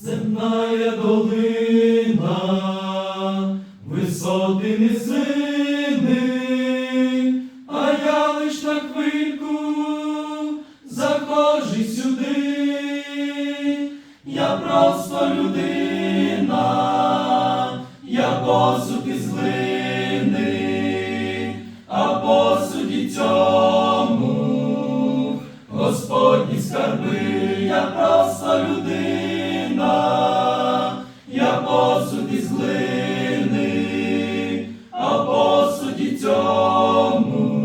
Земная долина, висоти низини, а я лиш на хвильку захожу сюди, я просто людина, я посуд із глини, а посуді цьому Господні посуд із глини, а посуді цьому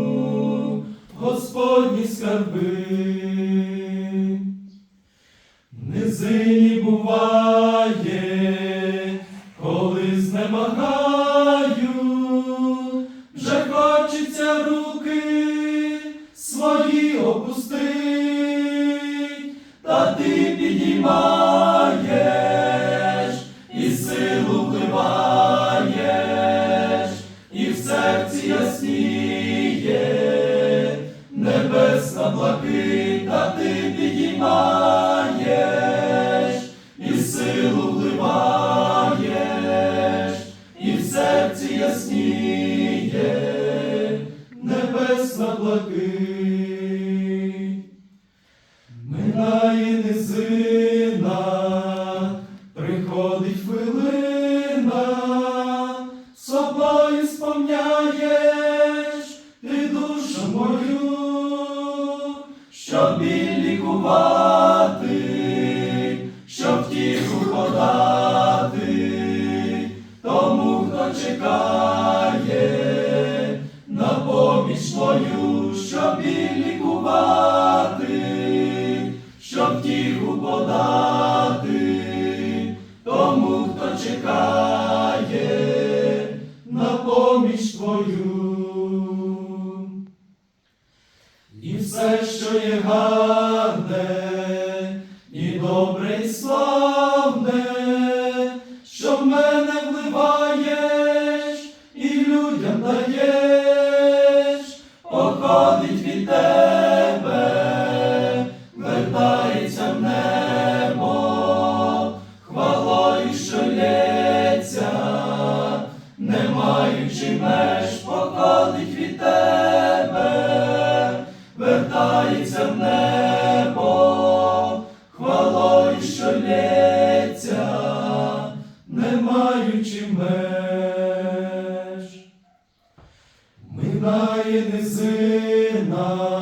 Господні скарби. Низині буває, серці ясніє небесна блакить, та ти підіймаєш і силу вливаєш, і в серці ясніє небесна блакить. Минає низина, щоб лікувати, щоб втіху подати, тому хто чекає на поміч твою, щоб лікувати, щоб втіху подати, тому хто чекає на поміч твою. Все, що є гарне, і добре, і славне, що в мене вливаєш і людям даєш, походить від тебе, вертається в небо, хвалою, що лється, не маючи меж, піднімається в небо, хвалою що лється, не маючи меж, минає низина.